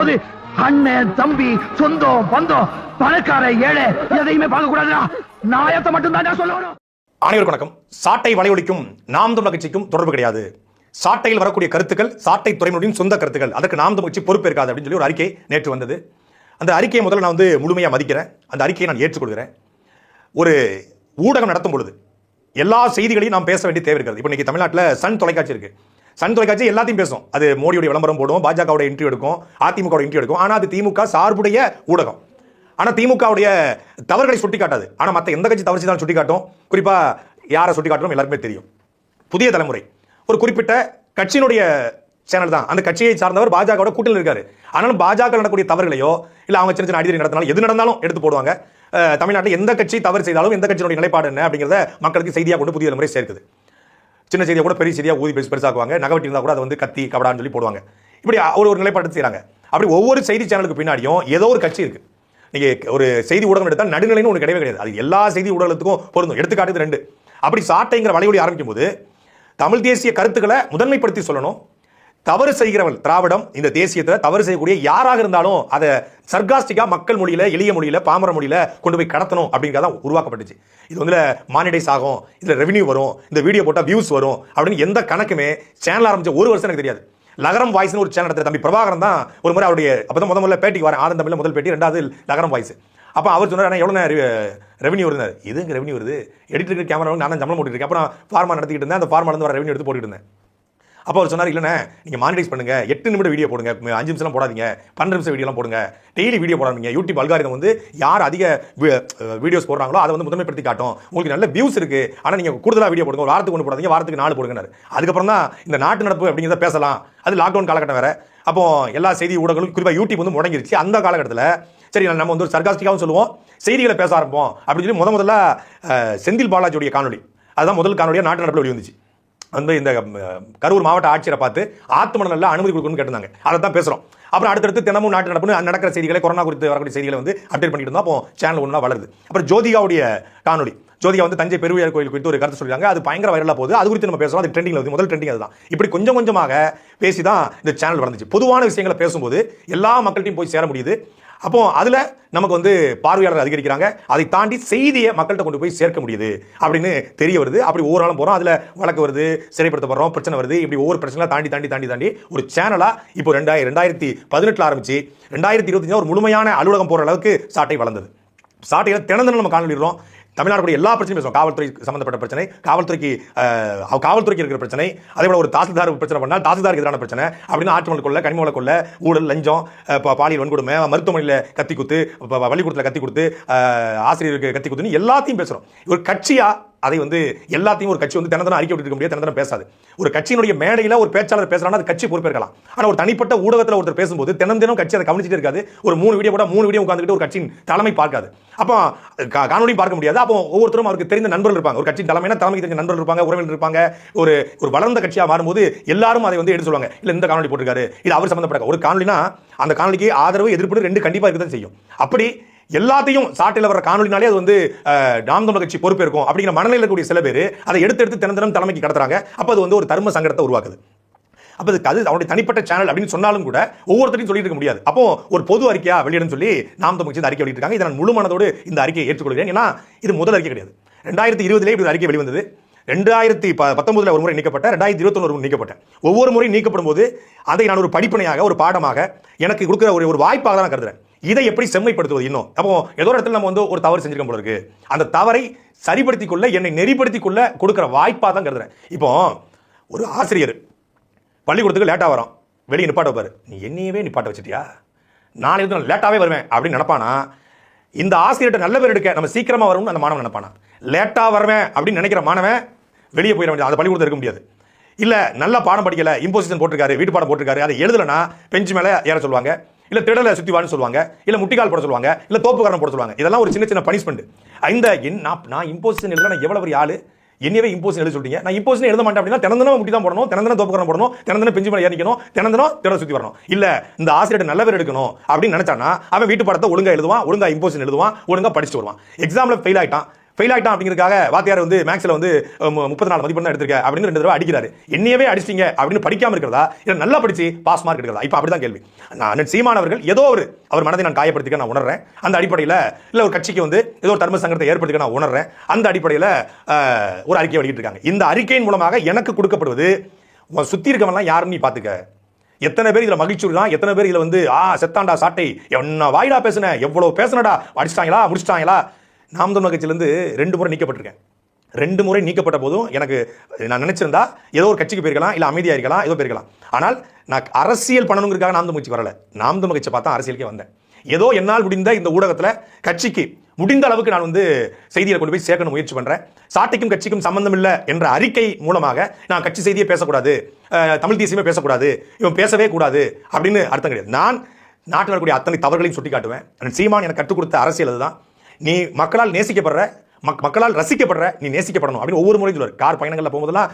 போது அண்ணன் தம்பி சொந்தம் பந்தம் பணக்கார ஏழை எதையுமே பார்க்க கூடாதுடா நாயத்தை மட்டும் தான் சொல்லணும். அனைவருக்கும் வணக்கம். சாட்டை வலையொலிக்கும் நாம் தமிழ் கட்சிக்கும் தொடர்பு கிடையாது. சாட்டையில் வரக்கூடிய கருத்துக்கள் சாட்டை துறைமுறையின் சொந்த கருத்துக்கள் அதற்கு நாம் தமிழ் கட்சி பொறுப்பு இருக்காது அப்படின்னு சொல்லி ஒரு அறிக்கை நேற்று வந்தது. அந்த அறிக்கையை முதல்ல நான் வந்து முழுமையாக மதிக்கிறேன். அந்த அறிக்கையை நான் ஏற்றுக்கொள்கிறேன். ஒரு ஊடகம் நடத்தும் பொழுது எல்லா செய்திகளையும் நாம் பேச வேண்டிய தேவை இருக்கிறது. இப்போ இன்னைக்கு தமிழ்நாட்டில் சன் தொலைக்காட்சி இருக்கு. சன் தொலைக்காட்சி எல்லாத்தையும் பேசும். அது மோடியுடைய விளம்பரம் போடும் பாஜகவோட இன்டர்வியூ எடுக்கும் அதிமுகவோட இன்டர்வியூ எடுக்கும். ஆனால் அது திமுக சார்புடைய ஊடகம். ஆனால் திமுகவுடைய தவறுகளை சுட்டி காட்டாது ஆனால் மற்ற எந்த கட்சி தவறு செய்தாலும் சுட்டி காட்டும் குறிப்பாக யாரை சுட்டி காட்டணும் எல்லாருக்குமே தெரியும். புதிய தலைமுறை. ஒரு குறிப்பிட்ட கட்சியினுடைய சேனல் தான். அந்த கட்சியை சார்ந்தவர் பாஜகவோட கூட்டில் இருக்காரு. ஆனாலும் பாஜக நடக்கக்கூடிய தவறுகளையோ இல்லை அவங்க சின்ன சின்ன அடிதடி நடத்தினாலும் எது நடந்தாலும் எடுத்து போடுவாங்க. தமிழ்நாட்டில் எந்த கட்சி தவறு செய்தாலும் எந்த கட்சியினுடைய நிலைப்பாடு என்ன அப்படிங்கிறத மக்களுக்கு செய்தியாக கொண்டு புதிய தலைமுறை சேர்க்குது. சின்ன செய்தியை கூட பெரிய செய்தியாக ஊதி பெருசு பெருசாக்குவாங்க. நகவட்டி இருந்தால் கூட அதை வந்து கத்தி கபடான்னு சொல்லி போடுவாங்க. இப்படி ஒரு ஒரு நிலைப்பாடு செய்கிறாங்க அப்படி ஒவ்வொரு செய்தி சேனலுக்கு பின்னாடியும் ஏதோ ஒரு கட்சி இருக்கு. நீங்கள் ஒரு செய்தி ஊடகம் எடுத்தால் நடுநிலைன்னு ஒன்று கிடையவே கிடையாது. அது எல்லா செய்தி ஊடகத்துக்கும் பொருந்தும். எடுத்துக்காட்டுது ரெண்டு. அப்படி சாட்டைங்கிற வலையொலி ஆரம்பிக்கும் போது தமிழ் தேசிய கருத்துக்களை முதன்மைப்படுத்தி சொல்லணும். தவறு செய்கிறவன் திராவிடம் இந்த தேசியத்தில் தவறு செய்யக்கூடிய யாராக இருந்தாலும் அதை சர்காஸ்டிக்கா மக்கள் மொழியில எளிய மொழியில பாமர மொழியில கொண்டு போய் கடத்தணும் அப்படிங்கிறத உருவாக்கப்பட்டுச்சு. இது வந்து மானிடைஸ் ஆகும் இதுல ரெவன்யூ வரும் இந்த வீடியோ போட்டால் வியூஸ் வரும் அப்படின்னு எந்த கணக்குமே சேனல் ஆரம்பிச்ச ஒரு வருஷம் எனக்கு தெரியாது. லகரம் வாய்ஸ்னு ஒரு சேனல் நடத்துற தம்பி பிரபாகரன் தான் ஒரு முறை அவருடைய அப்பதான் முதல் முதல்ல பேட்டிக்கு வரேன் ஆதன் தமிழ் முதல் பேட்டி ரெண்டாவது லகரம் வாய்ஸ் அப்போ அவர் சொன்னார் எவ்வளோ ரெவன்யூ வருது? எதுங்க ரெவன்யூ வருது? எடிட்டருக்கு கேமரா நான் தான் சம்பளம் போட்டுட்டு அப்புறம் ஃபார்மா நடத்திக்கிட்டு இருந்தேன். அந்த ஃபார்மால இருந்து வர ரெவன்யூ எடுத்து போட்டுட்டு இருந்தேன். அப்போ அவர் சொன்னார் இல்லைண்ணே நீங்கள் மானிடைஸ் பண்ணுங்க. எட்டு நிமிடம் வீடியோ போடுங்க. அஞ்சு நிமிஷம்லாம் போடாதீங்க. பன்னெண்டு நிமிஷம் வீடியோலாம் போடுங்க. டெய்லி வீடியோ போடாதீங்க. யூடியூப் அல்காரிதம் வந்து யார் அதிக வீடியோஸ் போடுறாங்களோ அதை வந்து முதன்மைப்படுத்தி காட்டும். உங்களுக்கு நல்ல வியூஸ் இருக்குது ஆனால் நீங்கள் கூடுதலாக வீடியோ போடுங்க. வாரத்துக்கு ஒன்று போடாதீங்க. வாரத்துக்கு நாலு போடுங்கன்னாரு. அதுக்கப்புறம் தான் இந்த நாட்டு நடப்பு அப்படிங்கிறத பேசலாம். அது லாக்டவுன் காலகட்டம் வேறு. அப்போ எல்லா செய்தி ஊடகங்களும் குறிப்பாக யூடியூப் வந்து முடங்கிருச்சு. அந்த காலகட்டத்தில் சரி நம்ம வந்து ஒரு சர்காஸ்டிக்காகவும் சொல்லுவோம். செய்திகளை பேச ஆரம்பிப்போம். அப்படின்னு சொல்லி முத முதல்ல செந்தில் பாலாஜியுடைய காணொலி அதுதான் முதல் காணொலியாக நாட்டு நடப்பில் வெளி வந்துச்சு வந்து இந்த கரூர் மாவட்ட ஆட்சியரை பார்த்து ஆத்மனல்ல அனுமதி கொடுக்கணும்னு கேட்டிருந்தாங்க. அதை தான் பேசுகிறோம் அப்புறம் அடுத்தடுத்து தினமும் நாட்டு நடப்புன்னு நடக்கிற செய்திகளை கொரோனா குறித்து வரக்கூடிய செய்திகளை வந்து அப்டேட் பண்ணிட்டு இருந்தோம். அப்போ சேனல் ஒன்றா வளருது. அப்புறம் ஜோதிகாவுடைய காணொலி ஜோதிகா வந்து தஞ்சை பெருவியர் கோயில் குறித்து ஒரு கருத்து சொல்லியிருக்காங்க. அது பயங்கர வைரலாக போகுது. அது குறித்து நம்ம பேசுகிறோம் அது ட்ரெண்டிங்ல வந்து முதல் ட்ரெண்டிங் அதுதான். இப்படி கொஞ்சம் கொஞ்சமாக பேசி தான் இந்த சேனல் வளர்ந்துச்சு. பொதுவான விஷயங்களை பேசும்போது எல்லா மக்கள்கிட்டையும் போய் சேர முடியுது. அப்போ அதில் நமக்கு வந்து பார்வையாளர் அதிகரிக்கிறாங்க. அதை தாண்டி செய்தியை மக்கள்கிட்ட கொண்டு போய் சேர்க்க முடியுது அப்படின்னு தெரிய வருது. அப்படி ஒவ்வொரு நாளும் போகிறோம் அதில் வழக்கு வருது சிறைப்படுத்தப்படுறோம் பிரச்சனை வருது. இப்படி ஒவ்வொரு பிரச்சனை தாண்டி தாண்டி தாண்டி தாண்டி ஒரு சேனலாக இப்போ ரெண்டாயிரம் ரெண்டாயிரத்தி பதினெட்டில் ஆரம்பிச்சு ரெண்டாயிரத்தி இருபத்தஞ்சா ஒரு முழுமையான அலுவலகம் போகிற அளவுக்கு சாட்டை வளர்ந்தது. சாட்டையில் தினம் நம்ம காணொலிடுறோம் தமிழ்நாடு எல்லா பிரச்சனையும் பேசுவோம். காவல்துறை சம்பந்தப்பட்ட பிரச்சனை காவல்துறைக்கு காவல்துறைக்கு இருக்கிற பிரச்சனை அதே போல ஒரு தாசில்தார் பிரச்சனை பண்ணால் தாசில்தாருக்கு எதிரான பிரச்சனை அப்படின்னு ஆற்று கொள்ள கனிமலை கொள்ள ஊழல் லஞ்சம் பாலியல் வன்கொடுமை மருத்துவமனையில் கத்தி குத்து பள்ளிக்கூடத்தில் கத்தி கொடுத்து ஆசிரியருக்கு கத்தி குத்துன்னு எல்லாத்தையும் பேசுறோம். ஒரு கட்சியா அதை வந்து எல்லாத்தையும் ஒரு கட்சி வந்து தினம் அறிக்கை விட்டு இருக்க முடியாது தினம் பேசாது. ஒரு கட்சியினுடைய மேடையில் ஒரு பேச்சாளர் பேசுறாங்க அது கட்சி பொறுப்பேற்கலாம். ஆனால் ஒரு தனிப்பட்ட ஊடகத்தில் ஒருத்தர் பேசும்போது தினம் தினம் கட்சி அதை கவனிச்சுட்டு இருக்காது. ஒரு மூணு வீடியோ கூட மூணு வீடியோ உட்காந்துட்டு ஒரு கட்சியின் தலைமை பார்க்காது. அப்போ காணொலியும் பார்க்க முடியாது. அப்போ ஒவ்வொருத்தரும் அவருக்கு தெரிந்த நண்பர்கள் இருப்பாங்க. ஒரு கட்சியின் தலைமைனா தலைமைக்கு தெரிஞ்ச நண்பர்கள் இருப்பாங்க உறவினர் இருப்பாங்க. ஒரு ஒரு வளர்ந்த கட்சியாக மாறும்போது எல்லாரும் அதை வந்து எடுத்து சொல்லுவாங்க. இல்லை இந்த காணொலி போட்டிருக்காரு. இது அவர் சம்மந்தப்பட்ட ஒரு காணொலினா அந்த காணொலிக்கு ஆதரவு எதிர்ப்பு ரெண்டு கண்டிப்பாக இருக்க தான் செய்யும். அப்படி எல்லாத்தையும் சாட்டில் வர காணொலினாலே அது வந்து நாம் தமிழ் கட்சி பொறுப்பேற்கும் அப்படிங்கிற மனநிலையில் இருக்கக்கூடிய சில பேர் அதை எடுத்து எடுத்து தினம் தினம் தலைமைக்கு கடத்துறாங்க. அப்போ அது வந்து ஒரு தர்ம சங்கடத்தை உருவாக்குது. அப்போ அது அது அவருடைய தனிப்பட்ட சேனல் அப்படின்னு சொன்னாலும் கூட ஒவ்வொருத்தரையும் சொல்லிட்டு இருக்க முடியாது. அப்போ ஒரு பொது அறிக்கையா வெளியிடன்னு சொல்லி நாம் தமிழ் கட்சி அறிக்கை வெளியிட்டிருக்காங்க. இதை நான் முழு மனதோடு இந்த அறிக்கையை ஏற்றுக்கொள்கிறேன். ஏன்னா இது முதல் அறிக்கை கிடையாது. ரெண்டாயிரத்தி இருபதுலேயே இப்படி அறிக்கை வெளிவந்தது. ரெண்டாயிரத்தி ப பத்தொன்பதுல ஒரு முறை நீக்கப்பட்ட ரெண்டாயிரத்தி இருபத்தொன்று ஒரு முறை நீக்கப்பட்டேன் ஒவ்வொரு முறையும் நீக்கப்படும் போது அதை நான் ஒரு படிப்பனையாக ஒரு பாடமாக எனக்கு கொடுக்குற ஒரு ஒரு வாய்ப்பாக தான் நான் கருதுறேன். இதை எப்படி செம்மைப்படுத்துவது இன்னும்? அப்போ ஏதோ ஒரு இடத்துல நம்ம வந்து ஒரு தவறு செஞ்சிருக்க போல இருக்கு. அந்த தவறை சரிப்படுத்திக் கொள்ள என்னை நெறிப்படுத்திக் கொள்ள கொடுக்குற வாய்ப்பாக தான் கருதுறேன். இப்போ ஒரு ஆசிரியர் பள்ளிக்கூடத்துக்கு லேட்டாக வரோம் வெளியே நிப்பாட்ட வைப்பார். நீ என்னையவே நிப்பாட்ட வச்சிட்டியா? நாளை வந்து நான் லேட்டாகவே வருவேன் அப்படின்னு நினைப்பானா? இந்த ஆசிரியர்கிட்ட நல்ல பேர் எடுக்க நம்ம சீக்கிரமாக வரும்னு அந்த மாணவன் நினைப்பானா? லேட்டாக வருவேன் அப்படின்னு நினைக்கிற மாணவன் வெளியே போயிட வேண்டியது அந்த பள்ளிக்கூடத்தில் இருக்க முடியாது. இல்லை நல்லா பாடம் படிக்கலை இம்போசிஷன் போட்டிருக்காரு வீட்டு பாடம் போட்டிருக்காரு அதை எழுதலனா பெஞ்சு மேலே ஏற சொல்லுவாங்க. இல்லை திடலை சுத்தி வான்னு சொல்லுவாங்க இல்லை முட்டிக்கால் போட சொல்லுவாங்க இல்லை தோப்புக்காரன் போட சொல்லுவாங்க. இதெல்லாம் ஒரு சின்ன சின்ன பனிஷ்மெண்ட் இந்த என் நான் நான் இம்போசிஷன் எழுத நான் எவ்வளவு பெரிய ஆளு? என்னவே இம்போசிஷன் எழுத சொல்றீங்க. நான் இம்போசிஷன் எழுத மாட்டேன் அப்படின்னா தினந்தனம் முட்டி தான் போடணும் தினந்தனம் தோப்புக்காரன் போடணும் தினந்தனம் பெஞ்சு மேல ஏறிக்கணும் தினந்தனம் திட சுற்றி வரணும். இல்ல இந்த ஆசிரியர் நல்ல பேர் எடுக்கணும் அப்படின்னு நினச்சானா அவன் வீட்டு படத்தை ஒழுங்கா எழுதுவான் ஒழுங்கா இம்போசிஷன் எழுதுவான் ஒழுங்கா படிச்சுட்டு வருவான். எக்ஸாம்ல ஃபெயில் ஆகிட்டான் ஃபெயில் ஆகிட்டான் அப்படிங்கிறதுக்காக வாத்தியார் வந்து மேக்ஸில் வந்து முப்பத்தி நாலு மதிப்பெண் தான் எடுத்திருக்க அப்படின்னு ரெண்டு தடவை அடிக்கிறாரு. என்னையவே அடிச்சிட்டீங்க அப்படின்னு படிக்காம இருக்கிறதா? இல்லை நல்லா படிச்சு பாஸ் மார்க் எடுக்கிறதா? இப்போ அப்படிதான் கேள்வி. நான் சீமானவர்கள் ஏதோ ஒரு அவர் மனதை நான் காயப்படுத்திக்க நான் உணர்றேன். அந்த அடிப்படையில் இல்லை ஒரு கட்சிக்கு வந்து ஏதோ ஒரு தர்ம சங்கத்தை ஏற்படுத்திக்க நான் உணர்றேன். அந்த அடிப்படையில் ஒரு அறிக்கை வெளியிட்டிருக்காங்க இந்த அறிக்கையின் மூலமாக எனக்கு கொடுக்கப்படுவது சுற்றி சுத்தி இருக்கவன்லாம் யாருன்னு நீ பாத்துக்க. எத்தனை பேர் இதில் மகிழ்ச்சி தான் எத்தனை பேர் இதில் வந்து ஆ செத்தாண்டா சாட்டை என்ன வாயிடா பேசுன? எவ்வளோ பேசுனடா? அடிச்சிட்டாங்களா? முடிச்சிட்டாங்களா? நாம் தமிழ் கட்சியிலேருந்து ரெண்டு முறை நீக்கப்பட்டிருக்கேன். ரெண்டு முறை நீக்கப்பட்ட போதும் எனக்கு நான் நினச்சிருந்தா ஏதோ ஒரு கட்சிக்கு போயிருக்கலாம் இல்லை அமைதியாக இருக்கலாம் ஏதோ போயிருக்கலாம். ஆனால் நான் அரசியல் பண்ணணுங்கிறதுக்காக நாம் தமிழ் கட்சி வரல. நாம் தமிழ் கட்சி பார்த்தா அரசியலுக்கே வந்தேன். ஏதோ என்னால் முடிந்த இந்த ஊடகத்தில் கட்சிக்கு முடிந்த அளவுக்கு நான் வந்து செய்தியை கொண்டு போய் சேர்க்கணும் முயற்சி பண்ணுறேன் சாட்டைக்கும் கட்சிக்கும் சம்பந்தம் இல்லை என்ற அறிக்கை மூலமாக நான் கட்சி செய்தியை பேசக்கூடாது தமிழ் தேசியமே பேசக்கூடாது இவன் பேசவே கூடாது அப்படின்னு அர்த்தம் கிடையாது. நான் நாட்டில் இருக்கக்கூடிய அத்தனை தவறுகளையும் சுட்டி காட்டுவேன் சீமான் எனக்கு கற்றுக் கொடுத்த அரசியல் அதுதான். நீ மக்களால் நேசிக்கப்படுற மக் மக்களால் ரசிக்கப்படுற நீ நேசிக்கப்படணும் அப்படின்னு ஒவ்வொரு முறையும் சொல்லுவார். கார் பயணங்களில் போகும்போதெல்லாம்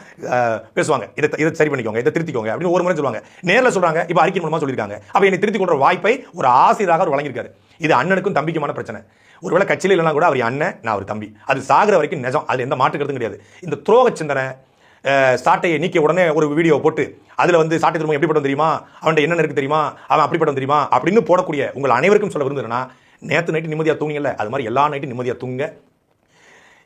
பேசுவாங்க. இதை இதை சரி பண்ணிக்கோங்க இதை திருத்திக்கோங்க அப்படின்னு ஒவ்வொரு முறையும் சொல்லுவாங்க. நேரில் சொல்கிறாங்க இப்போ அறிக்கை மூலமாக சொல்லியிருக்காங்க. அப்போ என்னை திருத்திக் கொள்ற வாய்ப்பை ஒரு ஆசிரியராக அவர் வழங்கியிருக்காரு. இது அண்ணனுக்கும் தம்பிக்குமான பிரச்சனை. ஒருவேளை கட்சியில் இல்லைனா கூட அவர் அண்ணன் நான் அவர் தம்பி. அது சாகிற வரைக்கும் நிஜம். அது எந்த மாற்று கிடையாது. இந்த துரோக சிந்தனை சாட்டையை நீக்கிய உடனே ஒரு வீடியோ போட்டு அதில் வந்து சாட்டை திரும்ப எப்படிப்பட்டவன் தெரியுமா? அவன்கிட்ட என்ன இருக்கு தெரியுமா? அவன் அப்படிப்பட்டவன் தெரியுமா? அப்படின்னு போடக்கூடிய உங்கள் அனைவருக்கும் சொல்ல விரும்புகிறேன்னா நேற்று நைட்டு நிம்மதியாக தூங்கியல அது மாதிரி எல்லா நைட்டும் நிம்மதியாக தூங்க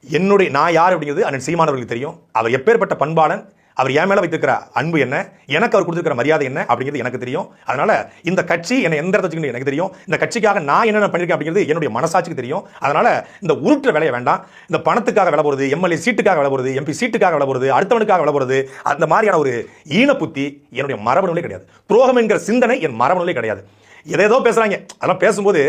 என்னுடைய நான் யார் அப்படிங்கிறது அண்ணன் சீமானவர்களுக்கு தெரியும். அவர் எப்பேற்பட்ட பண்பாளன் அவர் என் மேல வைத்திருக்கிற அன்பு என்ன எனக்கு அவர் கொடுத்துருக்கிற மரியாதை என்ன அப்படிங்கிறது எனக்கு தெரியும். அதனால் இந்த கட்சி என்னை எந்த இடத்துல எனக்கு தெரியும். இந்த கட்சிக்காக நான் என்னென்ன பண்ணியிருக்கேன் அப்படிங்கிறது என்னுடைய மனசாட்சிக்கு தெரியும். அதனால் இந்த உருட்டுற வேலையை வேண்டாம். இந்த பணத்துக்காக வில போகிறது எம்எல்ஏ சீட்டுக்காக வில போகிறது எம்பி சீட்டுக்காக வில போகிறது அடுத்தவனுக்காக வில போகிறது அந்த மாதிரியான ஒரு ஈன புத்தி என்னுடைய மரபணுலே கிடையாது. துரோகம் என்கிற சிந்தனை என் மரபணுலே கிடையாது. எதேதோ பேசுகிறாங்க அதெல்லாம் பேசும்போது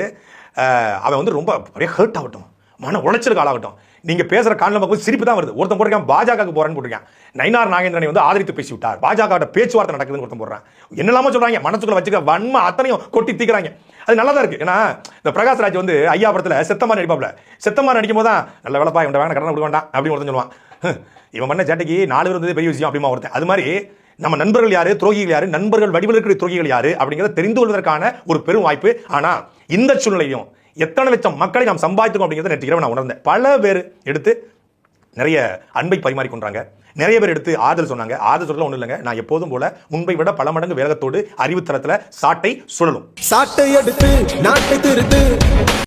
அவன் வந்து ரொம்ப அப்படியே ஹர்ட் ஆகட்டும். மன உளைச்சலுக்கு ஆளாகட்டும். நீங்கள் பேசுகிற காலம் பார்க்கும்போது சிரிப்பு தான் வருது. ஒருத்தன் போட்டிருக்கான் பாஜகவுக்கு போகிறேன்னு போட்டிருக்கேன். நயினார் நாகேந்திரனை வந்து ஆதரித்து பேசி விட்டார் பாஜகவோட பேச்சுவார்த்தை நடக்குதுன்னு ஒருத்தன் போடுறான். என்னெல்லாமோ சொல்கிறாங்க மனசுக்குள்ள வச்சுக்க வன்மை அத்தனையும் கொட்டி தீக்கிறாங்க. அது நல்லா தான் இருக்குது ஏன்னா இந்த பிரகாஷ் ராஜ் வந்து ஐயா படத்தில் செத்தமாக நடிப்பாப்ல. செத்தமாக நடிக்கும் போது தான் நல்ல வேலைப்பா இவன் வேணா கடன் கொடுக்க வேண்டாம் அப்படின்னு ஒருத்தன் சொல்லுவான். இவன் பண்ண சேட்டைக்கு நாலு பேர் வந்தது பெரிய விஷயம் அப்படிமா ஒருத்தன். அது மாதிரி நம்ம நண்பர்கள் யார்? துரோகிகள் யார்? நண்பர்கள் வடிவில் இருக்கிற துரோகிகள் யார்? அப்படிங்கிறத தெரிந்து கொள்வதற்கான ஒரு பெரும் வாய்ப்பு. ஆனால் இந்த சூழ்நிலையும் எத்தனை லட்சம் மக்களை நாம் சம்பாதித்தோம் அப்படிங்கிறத நேற்று இரவு நான் உணர்ந்தேன். பல பேர் எடுத்து நிறைய அன்பை பரிமாறிக்கொண்டாங்க. நிறைய பேர் எடுத்து ஆதல் சொன்னாங்க. ஆதல் சொல்ல ஒன்றும் இல்லைங்க. நான் எப்போதும் போல முன்பை விட பல மடங்கு வேகத்தோடு அறிவுத்தரத்தில் சாட்டை சுழலும். சாட்டை எடுத்து நாட்டை திருத்து.